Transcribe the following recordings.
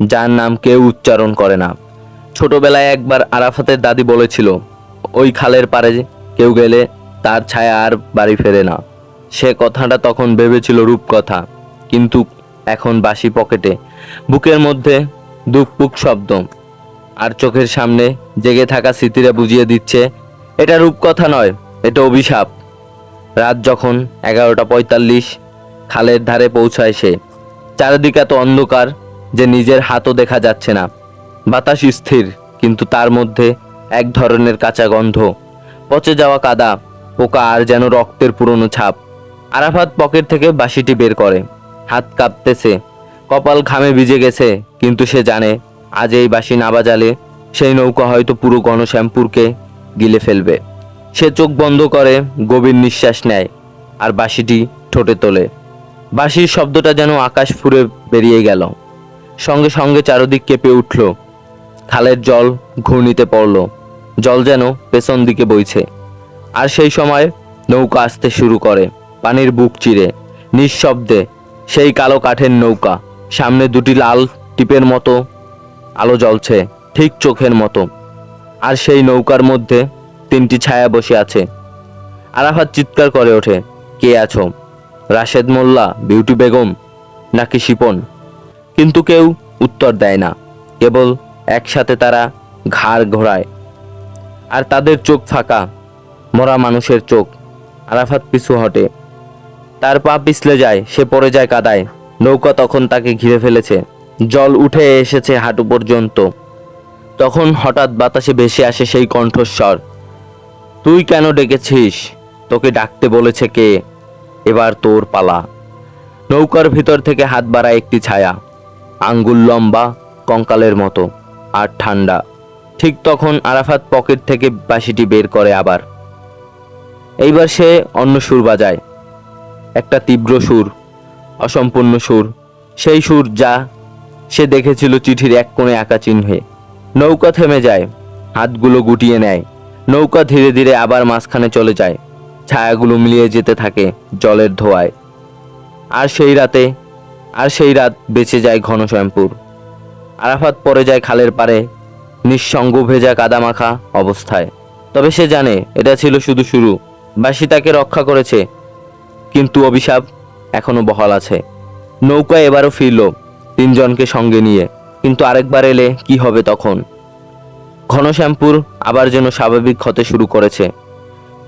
যার নাম কেউ উচ্চারণ করে না। ছোটবেলায় একবার আরাফাতের দাদি বলেছিল, ওই খালের পারে কেউ গেলে তার ছায়া আর বাড়ি ফেরে না। সে কথাটা তখন ভেবেছিল রূপকথা, কিন্তু এখন বাসি পকেটে। বুকের মধ্যে দুকপুক শব্দ, আর চোখের সামনে জেগে থাকা স্মৃতিরা বুঝিয়ে দিচ্ছে, এটা রূপকথা নয়, এটা অভিশাপ। রাত যখন এগারোটা পঁয়তাল্লিশ, খালের ধারে পৌঁছায় সে। চারিদিকে এত অন্ধকার যে নিজের হাতও দেখা যাচ্ছে না। বাতাস স্থির, কিন্তু তার মধ্যে এক ধরনের কাঁচা গন্ধ। পচে যাওয়া কাদা পোকা আর যেন রক্তের পুরনো ছাপ। আরাফাত পকেট থেকে বাঁশিটি বের করে। হাত কাঁপতেছে। কপাল ঘামে ভিজে গেছে, কিন্তু সে জানে আজ এই বাঁশি না বাজালে সেই নৌকা হয়তো পুরো গণশ্যামপুরকে গিলে ফেলবে। সে চোখ বন্ধ করে, গভীর নিঃশ্বাস নেয় আর বাঁশিটি ঠোঁটে তোলে। বাঁশির শব্দটা যেন আকাশ ফুরে বেরিয়ে গেল। সঙ্গে সঙ্গে চারদিক কেঁপে উঠল। খালের জল ঘূর্ণিতে পড়ল। জল যেন পেছন দিকে বইছে। আর সেই সময় নৌকা আসতে শুরু করে, পানির বুক চিরে, নিঃশব্দে। সেই কালো কাঠের নৌকা, সামনে দুটি লাল টিপের মতো আলো জ্বলছে, ঠিক চোখের মতো। আর সেই নৌকার মধ্যে তিনটি ছায়া বসে আছে। আরাফাত চিৎকার করে ওঠে, কে আছো? রাশেদ মোল্লা, বিউটি বেগম, নাকি শিপন? কিন্তু কেউ উত্তর দেয় না। কেবল একসাথে তারা ঘাড় ঘোরায়। আর তাদের চোখ ফাঁকা, মরা মানুষের চোখ। আরাফাত পিছু হটে। তার পা পিছলে যায়, সে পড়ে যায় কাদায়। নৌকা তখন তাকে ঘিরে ফেলেছে। জল উঠে এসেছে হাঁটু পর্যন্ত। তখন হঠাৎ বাতাসে ভেসে আসে সেই কণ্ঠস্বর। তুই কেন ডেকেছিস? তোকে ডাকতে বলেছে কে? এবার তোর পালা। নৌকার ভিতর থেকে হাত বাড়ায় একটি ছায়া। আঙ্গুল লম্বা, কঙ্কালের মতো আর ঠান্ডা। ঠিক তখন আরাফাত পকেট থেকে বাঁশিটি বের করে আবার। এইবার সে অন্য সুর বাজায়। একটা তীব্র সুর, অসম্পূর্ণ সুর। সেই সুর যা সে দেখেছিল চিঠির এক কোণে আঁকা চিহ্নে। নৌকা থেমে যায়, হাতগুলো গুটিয়ে নেয়। নৌকা ধীরে ধীরে আবার মাঝখানে চলে যায়। ছায়াগুলো মিলিয়ে যেতে থাকে জলের ধোয়ায়। আর সেই রাতে আর সেই রাত বেঁচে যায় ঘন শ্যামপুর আরাফাত পরে যায় খালের পারে নিঃসঙ্গ ভেজা কাদামাখা অবস্থায়। তবে সে জানে, এটা ছিল শুধু শুরু, বাসি তাকে রক্ষা করেছে। কিন্তু অভিশাপ এখনও বহাল আছে। নৌকা এবারও ফিরল তিনজনকে সঙ্গে নিয়ে। কিন্তু আরেকবার এলে কি হবে তখন? ঘনশ্যামপুর আবার যেন স্বাভাবিক হতে শুরু করেছে।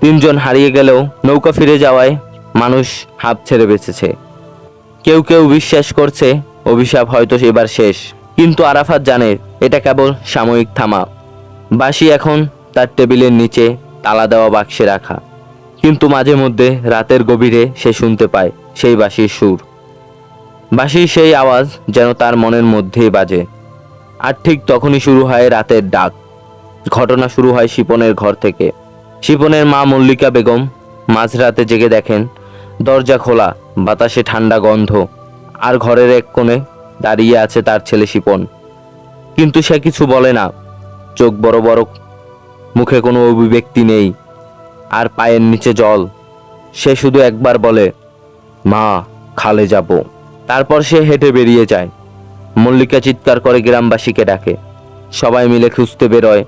তিনজন হারিয়ে গেলেও নৌকা ফিরে যাওয়ায় মানুষ হাফ ছেড়ে বেঁচেছে। কেউ কেউ বিশ্বাস করছে, অভিশাপ হয়তো এবার শেষ। কিন্তু আরাফাত জানে, এটা কেবল সাময়িক থামা। বাসি এখন তার টেবিলের নিচে তালা দেওয়া বাক্সে রাখা। কিন্তু মাঝে মধ্যে রাতের গভীরে সে শুনতে পায় সেই বাঁশির সুর। বাঁশির সেই আওয়াজ যেন তার মনের মধ্যেই বাজে। আর ঠিক তখনই শুরু হয় রাতের ডাক। ঘটনা শুরু হয় শিপনের ঘর থেকে। শিপনের মা মল্লিকা বেগম মাঝরাতে জেগে দেখেন, দরজা খোলা। বাতাসে ঠান্ডা গন্ধ, আর ঘরের এক কোণে দাঁড়িয়ে আছে তার ছেলে শিপন। কিন্তু সে কিছু বলে না। চোখ বড় বড়, মুখে কোনো অভিব্যক্তি নেই, আর পায়ের নিচে জল। সে শুধু একবার বলে, মা, খালে যাব। তারপর সে হেঁটে বেরিয়ে যায়। মল্লিকা চিৎকার করে গ্রামবাসীকে ডাকে। সবাই মিলে খুঁজতে বেরোয়।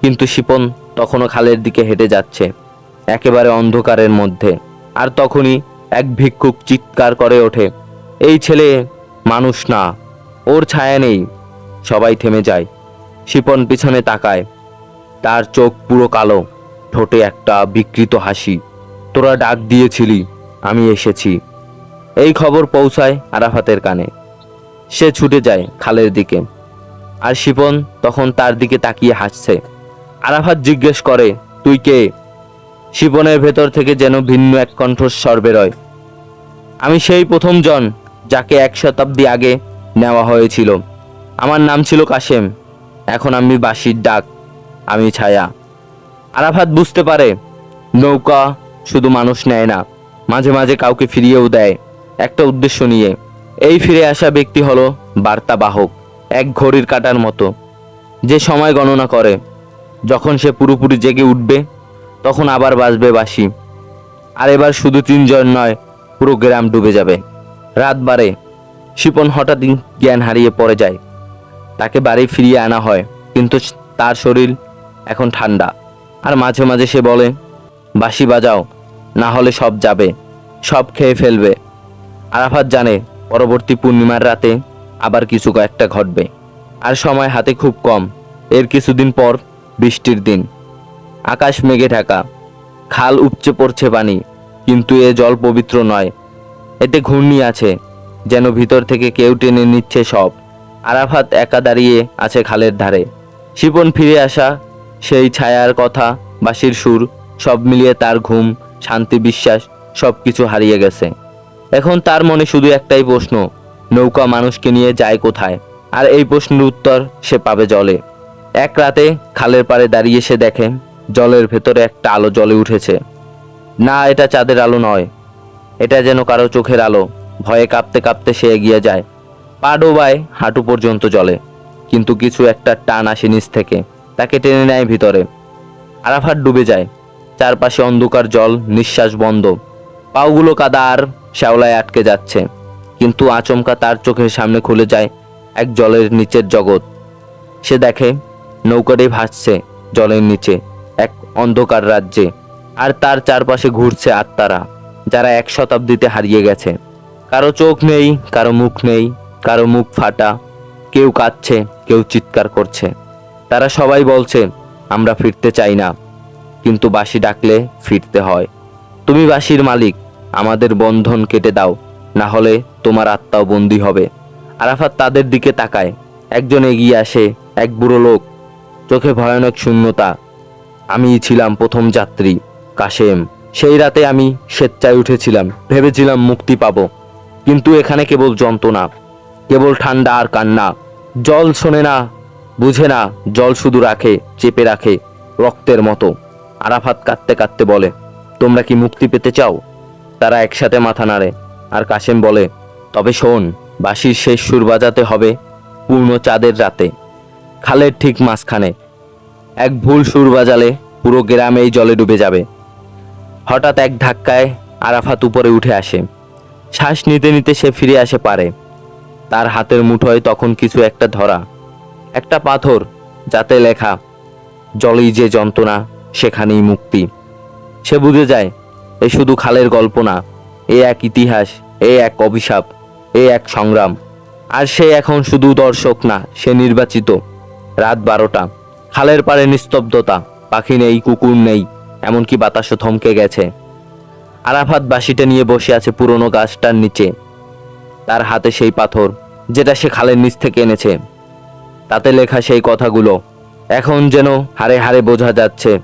কিন্তু শিপন তখনও খালের দিকে হেঁটে যাচ্ছে, একেবারে অন্ধকারের মধ্যে। আর তখনই এক ভিক্ষুক চিৎকার করে ওঠে, এই ছেলে মানুষ না, ওর ছায়া নেই। সবাই থেমে যায়, শিপন পিছনে তাকায়, তার চোখ পুরো কালো, ঠোঁটে একটা বিকৃত হাসি। তোরা ডাক দিয়েছিলি, আমি এসেছি। এই খবর পৌঁছায় আরাফাতের কানে। সে ছুটে যায় খালের দিকে, আর শিপন তখন তার দিকে তাকিয়ে হাসছে। আরাফাত জিজ্ঞেস করে, তুই কে? শিপনের ভেতর থেকে যেন ভিন্ন এক কণ্ঠস্বর বেরোয়। আমি সেই প্রথম জন যাকে এক শতাব্দী আগে নেওয়া হয়েছিল। আমার নাম ছিল কাশেম। এখন আমি বাঁশির ডাক, আমি ছায়া। আরাফাত বুঝতে পারে, নৌকা শুধু মানুষ নেয় না, মাঝে মাঝে কাউকে ফিরিয়েও দেয় একটা উদ্দেশ্য নিয়ে। এই ফিরে আসা ব্যক্তি হলো বার্তাবাহক, এক ঘড়ির কাটার মতো। যে সময় গণনা করে, যখন সে পুরোপুরি জেগে উঠবে, তখন আবার বাজবে বাঁশি। আর এবার শুধু তিনজন নয় পুরো গ্রাম ডুবে যাবে। রাত বাড়ে, শিপন হঠাৎই জ্ঞান হারিয়ে পড়ে যায়। তাকে বাড়ি ফিরিয়ে আনা হয়, কিন্তু তার শরীর এখন ঠান্ডা। আর মাঝে মাঝে সে বলে, বাঁশি বাজাও, না হলে সব যাবে, সব খেয়ে ফেলবে। আরাফাত জানে, পরবর্তী পূর্ণিমার রাতে আবার কিছু কয়েকটা ঘটবে। আর সময় হাতে খুব কম, এর কিছুদিন পর বৃষ্টির দিন। আকাশ মেঘে ঢাকা, খাল উপচে পড়ছে পানি। কিন্তু এ জল পবিত্র নয়। এতে ঘূর্ণি আছে, যেন ভিতর থেকে কেউ টেনে নিচ্ছে সব। আরাফাত একা দাঁড়িয়ে আছে খালের ধারে। শিপন ফিরে আসা, সেই ছায়ার কথা, বাঁশির সুর, সব মিলিয়ে তার ঘুম, শান্তি, বিশ্বাস সব কিছু হারিয়ে গেছে। এখন তার মনে শুধু একটাই প্রশ্ন, নৌকা মানুষকে নিয়ে যায় কোথায়? আর এই প্রশ্নের উত্তর সে পাবে জলে। এক রাতে খালের পাড়ে দাঁড়িয়ে সে দেখে, জলের ভেতরে একটা আলো জ্বলে উঠেছে। না, এটা চাঁদের আলো নয়। এটা যেন কারও চোখের আলো। ভয়ে কাঁপতে কাঁপতে সে এগিয়ে যায়। পা ডোবায় হাঁটু পর্যন্ত জলে কিন্তু কিছু একটা টান আসে নিচ থেকে। তাকে টেনে নেয় ভিতরে। আরাফাট ডুবে যায়। চারপাশে অন্ধকার জল, নিঃশ্বাস বন্ধ। পাগুলো কাদা আর শ্যাওলায় আটকে যাচ্ছে। কিন্তু আচমকা তার চোখের সামনে খুলে যায় এক জলের নিচের জগৎ। সে দেখে, নৌকাটি ভাসছে জলের নিচে, এক অন্ধকার রাজ্যে। আর তার চারপাশে ঘুরছে আত্মারা, যারা এক শতাব্দীতে হারিয়ে গেছে। কারও চোখ নেই, কারও মুখ নেই, কারও মুখ ফাটা, কেউ কাঁদছে, কেউ চিৎকার করছে। তারা সবাই বলছে, আমরা ফিরতে চাই না, কিন্তু বাঁশি ডাকলে ফিরতে হয়। তুমি বাঁশির মালিক, আমাদের বন্ধন কেটে দাও, না হলে তোমার আত্মাও বন্দী হবে। আরাফাত তাদের দিকে তাকায়। একজন এগিয়ে আসে, এক বুড়ো লোক। চোখে ভয়ানক শূন্যতা। আমি ছিলাম প্রথম যাত্রী। কাশেম, সেই রাতে আমি স্বেচ্ছায় উঠেছিলাম, ভেবেছিলাম মুক্তি পাবো। কিন্তু এখানে কেবল যন্ত্রণা, কেবল ঠান্ডা আর কান্না। জল শোনে না, বুঝে না, জল শুধু রাখে, চেপে রাখে, রক্তের মতো। আরাফাত কাঁদতে কাঁদতে বলে, তোমরা কি মুক্তি পেতে চাও? তারা একসাথে মাথা নাড়ে, আর কাশেম বলে, তবে শোন, বাঁশির শেষ সুর বাজাতে হবে পূর্ণ চাঁদের রাতে। খালের ঠিক মাঝখানে, এক ভুল সুর বাজালে পুরো গ্রামেই জলে ডুবে যাবে। হঠাৎ এক ধাক্কায় আরাফাত উপরে উঠে আসে। শ্বাস নিতে নিতে সে ফিরে আসে পারে। তার হাতের মুঠোয় তখন কিছু একটা ধরা, একটা পাথর যাতে লেখা, জলেই যে যন্ত্রণা, সেখানেই মুক্তি। সে বুঝে যায়, এ শুধু খালের গল্প না, এ এক ইতিহাস, এ এক অভিশাপ, এ এক সংগ্রাম। আর সে এখন শুধু দর্শক না, সে নির্বাচিত। রাত বারোটা, খালের পারে নিস্তব্ধতা, পাখি নেই, কুকুর নেই। এমনকি বাতাসও থমকে গেছে। আরাফাত বাঁশিটা নিয়ে বসে আছে পুরনো গাছটার নিচে। তার হাতে সেই পাথর, যেটা সে খালের নিচ থেকে এনেছে। তাতে লেখা সেই কথাগুলো, এখন যেন হারে হারে বোঝা যাচ্ছে,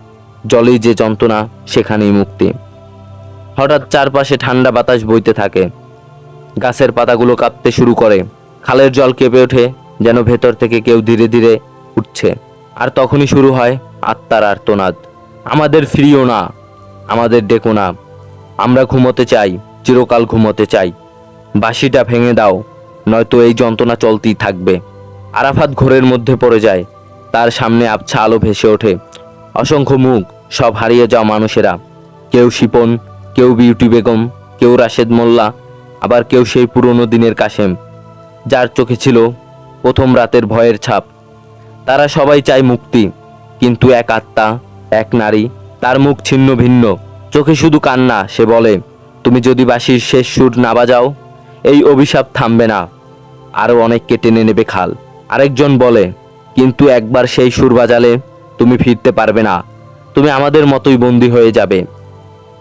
জলেই যে যন্ত্রণা, সেখানেই মুক্তি। হঠাৎ চারপাশে ঠান্ডা বাতাস বইতে থাকে। গাছের পাতাগুলো কাঁপতে শুরু করে। খালের জল কেঁপে ওঠে, যেন ভেতর থেকে কেউ ধীরে ধীরে উঠছে। আর তখনই শুরু হয় আত্মার আর্তনাদ। আমাদের ফিরিও না, আমাদের ডেকো না। আমরা ঘুমোতে চাই, চিরকাল ঘুমোতে চাই। বাঁশিটা ভেঙে দাও, নয়তো এই যন্ত্রণা চলতেই থাকবে। আরাফাত ঘোরের মধ্যে পড়ে যায়, তার সামনে আবছা আলো ভেসে ওঠে। অসংখ্য মুখ, সব হারিয়ে যাওয়া মানুষেরা। কেউ শিপন, কেউ বিউটি বেগম, কেউ রাশেদ মোল্লা, আবার কেউ সেই পুরনো দিনের কাশেম। যার চোখে ছিল প্রথম রাতের ভয়ের ছাপ। তারা সবাই চায় মুক্তি, কিন্তু এক আত্মা এক নারী, তার মুখ ছিন্ন ভিন্ন, চোখে শুধু কান্না, সে বলে, তুমি যদি বাঁশির শেষ সুর না বাজাও, এই অভিশাপ থামবে না। আরও অনেককে টেনে নেবে খাল। আরেকজন বলে, কিন্তু একবার সেই সুর বাজালে তুমি ফিরতে পারবে না। তুমি আমাদের মতোই বন্দি হয়ে যাবে।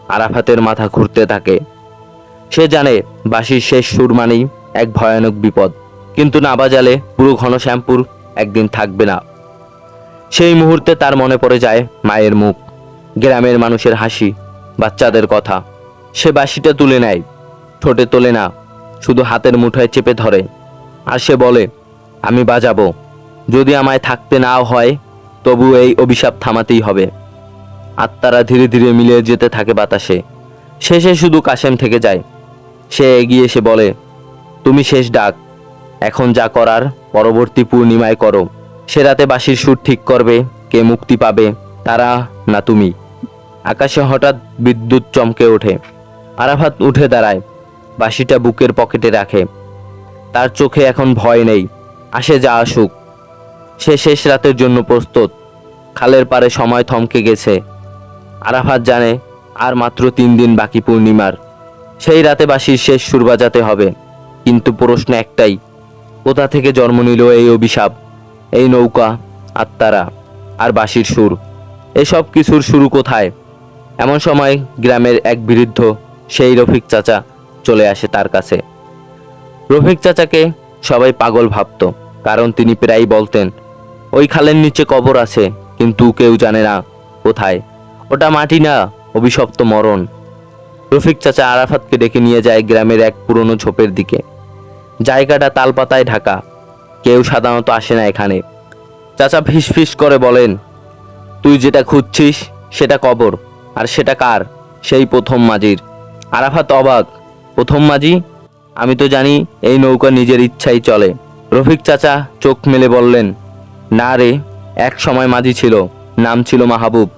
আরাফাতের মাথা ঘুরতে থাকে। সে জানে, বাঁশির শেষ সুর মানেই এক ভয়ানক বিপদ। কিন্তু না বাজালে পুরো ঘন শ্যাম্পুর একদিন থাকবে না। সেই মুহূর্তে তার মনে পড়ে যায় মায়ের মুখ, গ্রামের মানুষের হাসি, বাচ্চাদের কথা। সে বাসিটা তুলে নেয়, ঠোঁটে তোলে না, শুধু হাতের মুঠোয় চেপে ধরে। আর সে বলে, আমি বাজাবো। যদি আমায় থাকতে নাও হয়, তবু এই অভিশাপ থামাতেই হবে। আত্মারা ধীরে ধীরে মিলিয়ে যেতে থাকে বাতাসে। শেষে শুধু কাশেম থেকে যায়। সে এগিয়ে এসে বলে, তুমি শেষ ডাক। এখন যা করার, পরবর্তী পূর্ণিমায় করো। সে রাতে বাঁশির সুর ঠিক করবে, কে মুক্তি পাবে, তারা না তুমি। আকাশে হঠাৎ বিদ্যুৎ চমকে ওঠে। আরাফাত উঠে দাঁড়ায়, বাঁশিটা বুকের পকেটে রাখে। তার চোখে এখন ভয় নেই, আসে যা আসুক। সে শেষ রাতের জন্য প্রস্তুত। খালের পারে সময় থমকে গেছে। আরাফাত জানে, আর মাত্র তিন দিন বাকি পূর্ণিমার। সেই রাতে বাসির শেষ সুর বাজাতে হবে। কিন্তু প্রশ্ন একটাই, কোথা থেকে জন্ম নিল এই অভিশাপ? এই নৌকা আত্মারা আর বাসির সুর, এসব কিছুর শুরু কোথায়? এমন সময় গ্রামের এক বৃদ্ধ, সেই রফিক চাচা চলে আসে তার কাছে। রফিক চাচাকে সবাই পাগল ভাবত, কারণ তিনি প্রায়ই বলতেন, ওই খালের নিচে কবর আছে, কিন্তু কেউ জানে না কোথায়। ওটা মাটি না, অভিশপ্ত মরণ। রফিক চাচা আরাফাতকে ডেকে নিয়ে যায় গ্রামের এক পুরনো ঝোপের দিকে। জায়গাটা তালপাতায় ঢাকা কেউ সাধারণত আসে না এখানে। চাচা ফিস ফিস করে বলেন, তুই যেটা খুঁজছিস সেটা কবর, আর সেটা কার? সেই প্রথম মাঝির। আরাফাত অবাক। প্রথম মাঝি? আমি তো জানি এই নৌকা নিজের ইচ্ছাই চলে। রফিক চাচা চোখ মেলে বললেন, না রে, এক সময় মাঝি ছিল, নাম ছিল মাহবুব।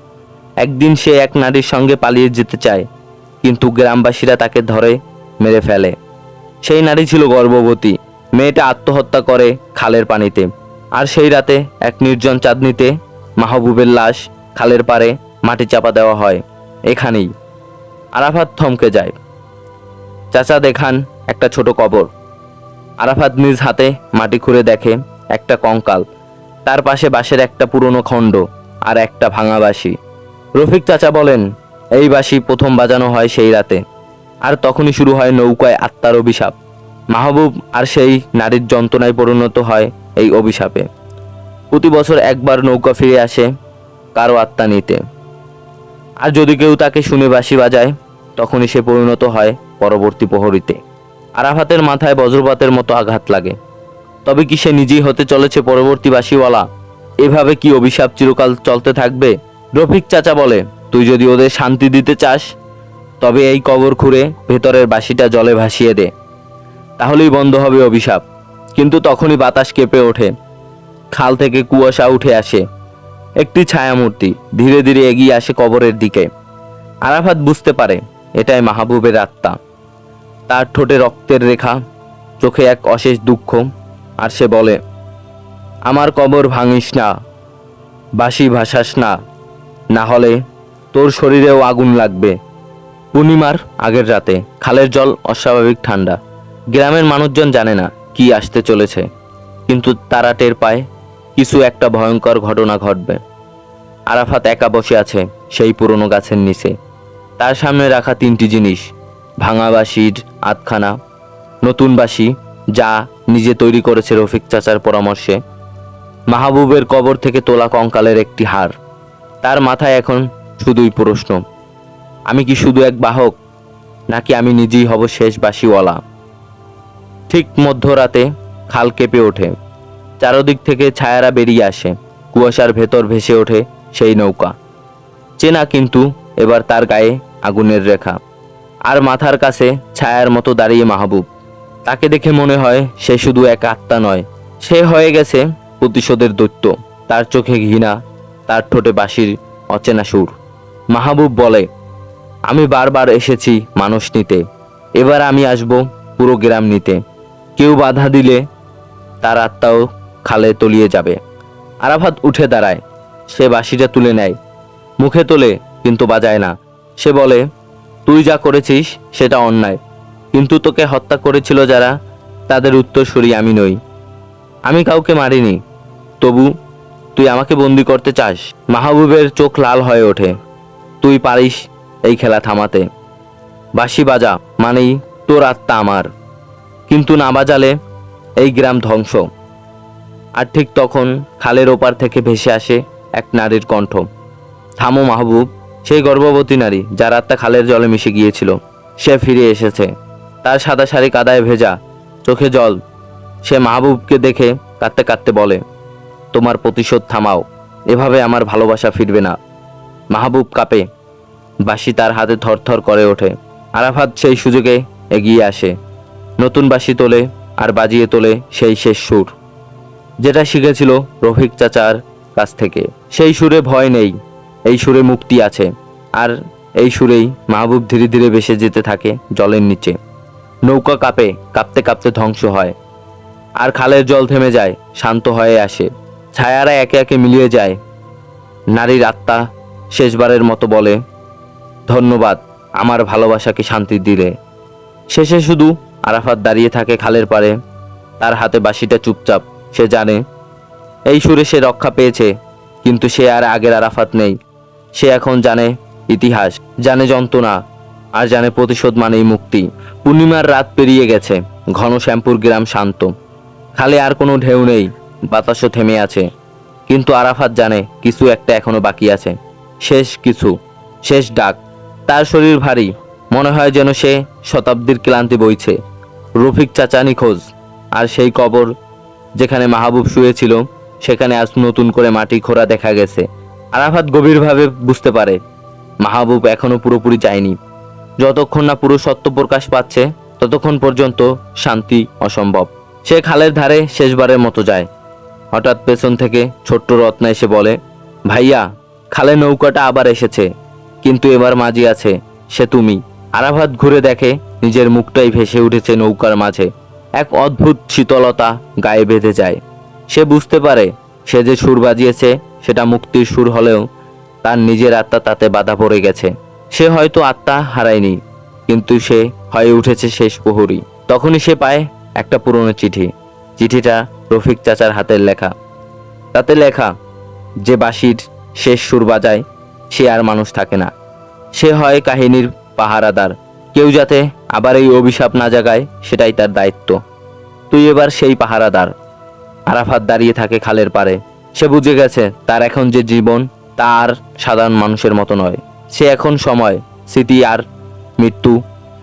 একদিন সে এক নারীর সঙ্গে পালিয়ে যেতে চায়, কিন্তু গ্রামবাসীরা তাকে ধরে মেরে ফেলে। সেই নারী ছিল গর্ভবতী মেয়েটা আত্মহত্যা করে খালের পানিতে। আর সেই রাতে এক নির্জন চাঁদনিতে মাহবুবের লাশ খালের পাড়ে মাটি চাপা দেওয়া হয়। এখানেই আরাফাত থমকে যায়। চাচা দেখান একটা ছোট কবর। আরাফাত নিজ হাতে মাটি খুঁড়ে দেখে একটা কঙ্কাল। তার পাশে বাঁশের একটা পুরনো খণ্ড আর একটা ভাঙা বাঁশি। রফিক চাচা বলেন, এই বাঁশি প্রথম বাজানো হয় সেই রাতে। আর তখনই শুরু হয় নৌকায় আত্মার অভিশাপ। মাহবুব আর সেই নারীর যন্ত্রণায় পরিণত হয় এই অভিশাপে। প্রতি বছর একবার নৌকা ফিরে আসে কারও আত্মা নিতে। আর যদি কেউ তাকে শুনে বাঁশি বাজায়, তখনই সে পরিণত হয় পরবর্তী প্রহরীতে। আরাফাতের মাথায় বজ্রপাতের মতো আঘাত লাগে। তবে কি সে নিজেই হতে চলেছে পরবর্তী বাসিওয়ালা এভাবে কি অভিশাপ চিরকাল চলতে থাকবে? রফিক চাচা বলে, তুই যদি ওদের শান্তি দিতে চাস, তবে এই কবর খুঁড়ে ভেতরের বাসিটা জলে ভাসিয়ে দে। তাহলেই বন্ধ হবে অভিশাপ। কিন্তু তখনই বাতাস কেঁপে ওঠে। খাল থেকে কুয়াশা উঠে আসে। একটি ছায়ামূর্তি ধীরে ধীরে এগিয়ে আসে কবরের দিকে। আরাফাত বুঝতে পারে, এটাই মাহবুবের আত্মা। তার ঠোঁটে রক্তের রেখা, চোখে এক অশেষ দুঃখ, আর সে বলে, আমার কবর ভাঙিস না বাসি ভাসাস না। না হলে তোর শরীরেও আগুন লাগবে। পূর্ণিমার আগের রাতে খালের জল অস্বাভাবিক ঠান্ডা। গ্রামের মানুষজন জানে না কি আসতে চলেছে, কিন্তু তারা টের পায় কিছু একটা ভয়ঙ্কর ঘটনা ঘটবে। আরাফাত একা বসে আছে সেই পুরনো গাছের নিচে। তার সামনে রাখা তিনটি জিনিস, ভাঙা বাঁশির আধখানা, নতুন যা নিজে তৈরি করেছে রফিক চাচার পরামর্শে। মাহবুবের কবর থেকে তোলা কঙ্কালের একটি হার। তার মাথায় এখন শুধুই প্রশ্ন, আমি কি শুধু এক বাহক, নাকি আমি নিজেই হব শেষ বাসিওয়ালা ঠিক মধ্যরাতে খাল কেঁপে ওঠে। চারদিক থেকে ছায়ারা বেরিয়ে আসে। কুয়াশার ভেতর ভেসে ওঠে সেই নৌকা। চেনা কিন্তু এবার তার গায়ে আগুনের রেখা। আর মাথার কাছে ছায়ার মতো দাঁড়িয়ে মাহবুব। তাকে দেখে মনে হয় সে শুধু এক আত্মা নয়। সে হয়ে গেছে প্রতিশোধের দৈত্য। তার চোখে ঘৃণা, তার ঠোঁটে বাঁশির অচেনা সুর। মাহবুব বলে, আমি বারবার এসেছি মানুষ নিতে। এবার আমি আসব পুরো গ্রাম নিতে। কেউ বাধা দিলে তার আত্মাও খালে তলিয়ে যাবে। আরাফাত উঠে দাঁড়ায়। সে বাঁশিটা তুলে নেয়। মুখে তোলে, কিন্তু বাজায় না। সে বলে, তুই যা করেছিস, সেটা অন্যায়। কিন্তু তোকে হত্যা করেছিল যারা, তাদের উত্তরসূরি আমি নই। আমি কাউকে মারিনি। তবু তুই আমাকে বন্দি করতে চাস। মাহবুবের চোখ লাল হয়ে ওঠে। তুই পারিস এই খেলা থামাতে। বাঁশি বাজা মানেই তোর আত্মা আমার। কিন্তু না বাজালে এই গ্রাম ধ্বংস। আর ঠিক তখন খালের ওপার থেকে ভেসে আসে এক নারীর কণ্ঠ। থামো মাহবুব, সেই গর্ভবতী নারী যার আত্মা খালের জলে মিশে গিয়েছিল, সে ফিরে এসেছে। তার সাদা শাড়ি কাদায় ভেজা, চোখে জল। সে মাহবুবকে দেখে কাঁদতে কাঁদতে বলে, তোমার প্রতিশোধ থামাও, এভাবে আমার ভালোবাসা ফিরবে না। মাহবুব কাঁপে বাসি তার হাতে থরথর করে ওঠে। আরাফাত সেই সুযোগে এগিয়ে আসে। নতুন বাসি তোলে আর বাজিয়ে তোলে সেই শেষ সুর। যেটা শিখেছিল রফিক চাচার কাছ থেকে। সেই সুরে ভয় নেই, এই সুরে মুক্তি আছে। আর এই সুরেই মাহবুব ধীরে ধীরে ভেসে যেতে থাকে জলের নিচে। নৌকা কাঁপে, কাঁপতে কাঁপতে ধ্বংস হয়। আর খালের জল থেমে যায়, শান্ত হয়ে আসে। ছায়ারা একে একে মিলিয়ে যায়। নারীর আত্মা শেষবারের মতো বলে, ধন্যবাদ, আমার ভালোবাসাকে শান্তি দিলে। শেষে শুধু আরাফাত দাঁড়িয়ে থাকে খালের পাড়ে। তার হাতে বাঁশিটা চুপচাপ। সে জানে, এই সুরে সে রক্ষা পেয়েছে, কিন্তু সে আর আগের আরাফাত নেই। সে এখন জানে ইতিহাস, জানে যন্ত্রণা, আর জানে প্রতিশোধ মানেই মুক্তি। পূর্ণিমার রাত পেরিয়ে গেছে, ঘন শ্যামপুর গ্রাম শান্ত। খালে আর কোনো ঢেউ নেই, বাতাসও থেমে আছে। কিন্তু আরাফাত জানে, কিছু একটা এখনও বাকি আছে। শেষ কিছু, শেষ ডাক। তার শরীর ভারী মনে হয় যেন সে শতাব্দীর ক্লান্তি বইছে। রফিক চাচা নিখোঁজ, আর সেই কবর যেখানে মাহবুব শুয়েছিল, সেখানে আজ নতুন করে মাটি খোঁড়া দেখা গেছে। আরাফাত গভীরভাবে বুঝতে পারে, মাহবুব এখনও পুরোপুরি যায়নি। যতক্ষণ না পুরো সত্য প্রকাশ পাচ্ছে, ততক্ষণ পর্যন্ত শান্তি অসম্ভব। সে খালের ধারে শেষবারের মতো যায়। হঠাৎ পেছন থেকে ছোট্ট রত্না এসে বলে, ভাইয়া, খালে নৌকাটা আবার এসেছে, কিন্তু এবার মাঝি আছে, সে তুমি। আরাফাত ঘুরে দেখে, নিজের মুখটাই ভেসে উঠেছে নৌকার মাঝে। এক অদ্ভুত শীতলতা গায়ে বেঁধে যায়। সে বুঝতে পারে, সে যে সুর বাজিয়েছে, সেটা মুক্তির সুর হলেও তার নিজের আত্মা তাতে বাধা পড়ে গেছে। সে হয়তো আত্মা হারায়নি, কিন্তু সে হয়ে উঠেছে শেষ প্রহরী। তখনই সে পায় একটা পুরনো চিঠি। চিঠিটা রফিক চাচার হাতের লেখা। তাতে লেখা, যে বাঁশির শেষ সুর বাজায়, সে আর মানুষ থাকে না। সে হয় কাহিনীর পাহারাদার। কেউ যাতে আবার এই অভিশাপ না জাগায়, সেটাই তার দায়িত্ব। তুই এবার সেই পাহারাদার। আরাফাত দাঁড়িয়ে থাকে খালের পারে সে বুঝে গেছে, তার এখন যে জীবন, তার সাধারণ মানুষের মতো নয়। সে এখন সময়, স্মৃতি আর মৃত্যু।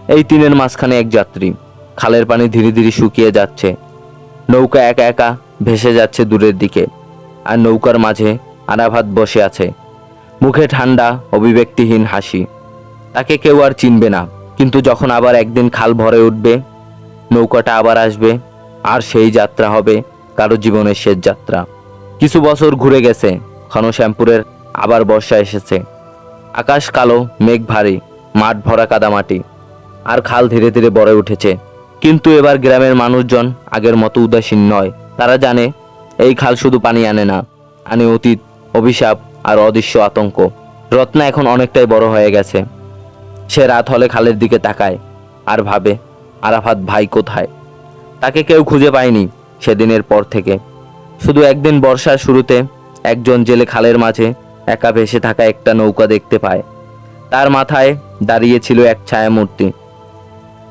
এই তিনের মাঝখানে এক যাত্রী। খালের পানি ধীরে ধীরে শুকিয়ে যাচ্ছে। নৌকা একা একা ভেসে যাচ্ছে দূরের দিকে। আর নৌকার মাঝে আরাফাত বসে আছে। মুখে ঠান্ডা, অভিব্যক্তিহীন হাসি। তাকে কেউ আর চিনবে না। কিন্তু যখন আবার একদিন খাল ভরে উঠবে, নৌকাটা আবার আসবে, আর সেই যাত্রা হবে কারও জীবনের শেষ যাত্রা। কিছু বছর ঘুরে গেছে ঘনশ্যামপুরের আবার বর্ষা এসেছে। আকাশ কালো, মেঘ ভারী, মাঠ ভরা কাদামাটি, আর খাল ধীরে ধীরে বড়ে উঠেছে। কিন্তু এবার গ্রামের মানুষজন আগের মতো উদাসীন নয়। তারা জানে, এই খাল শুধু পানি আনে না, আনে অতীত, অভিশাপ আর অদৃশ্য আতঙ্ক। রত্না এখন অনেকটাই বড় হয়ে গেছে। সে রাত হলে খালের দিকে তাকায় আর ভাবে, আরাফাত ভাই কোথায়? তাকে কেউ খুঁজে পায়নি সেদিনের পর থেকে। শুধু একদিন বর্ষার শুরুতে একজন জেলে খালের মাঝে একা ভেসে থাকা একটা নৌকা দেখতে পায়। তার মাথায় দাঁড়িয়ে ছিল এক ছায়ামূর্তি।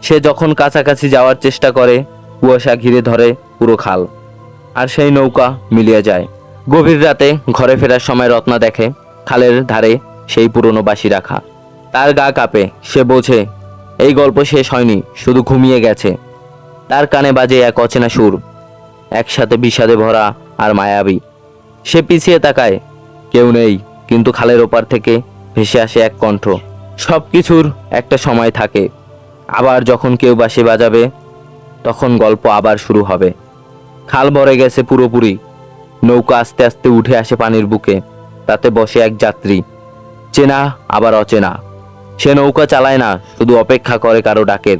সে যখন কাছাকাছি যাওয়ার চেষ্টা করে, কুয়াশা ঘিরে ধরে পুরো খাল। আর সেই নৌকা মিলিয়ে যায়। গভীর রাতে ঘরে ফেরার সময় রত্না দেখে, খালের ধারে সেই পুরনো বাসি রাখা। তার গা কাঁপে। সে বোঝে এই গল্প শেষ হয়নি, শুধু ঘুমিয়ে গেছে। তার কানে বাজে এক অচেনা সুর, একসাথে বিষাদে ভরা আর মায়াবী। সে পিছিয়ে তাকায়, কেউ নেই, কিন্তু খালের ওপার থেকে ভেসে আসে এক কণ্ঠ। সব কিছুর একটা সময় থাকে। আবার যখন কেউ বাসে বাজাবে, তখন গল্প আবার শুরু হবে। খাল ভরে গেছে পুরোপুরি। নৌকা আস্তে আস্তে উঠে আসে পানির বুকে। তাতে বসে এক যাত্রী। চেনা, আবার অচেনা। নৌকা চালায় না, শুধু অপেক্ষা করে কারও ডাকের।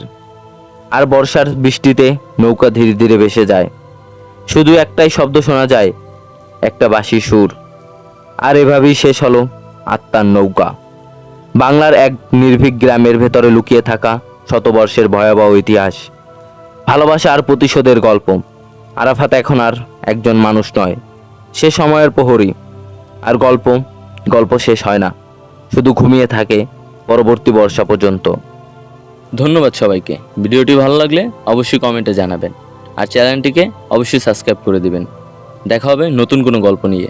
আর বর্ষার বৃষ্টিতে নৌকা ধীরে ধীরে ভেসে যায়। শুধু একটাই শব্দ শোনা যায়, একটা বাঁশি সুর। আর এভাবেই শেষ হলো আত্মার নৌকা। বাংলার এক নির্ভীক গ্রামের ভেতরে লুকিয়ে থাকা শতবর্ষের ভয়াবহ ইতিহাস। ভালোবাসা আর প্রতিশোধের গল্প। আরাফাত এখন আর একজন মানুষ নয়। সে সময়ের প্রহরী। আর গল্প গল্প শেষ হয় না। শুধু ঘুমিয়ে থাকে পরবর্তী বর্ষা পর্যন্ত। ধন্যবাদ সবাইকে। ভিডিওটি ভালো লাগলে অবশ্যই কমেন্টে জানাবেন। আর চ্যানেলটিকে অবশ্যই সাবস্ক্রাইব করে দিবেন। দেখা হবে নতুন কোনো গল্প নিয়ে।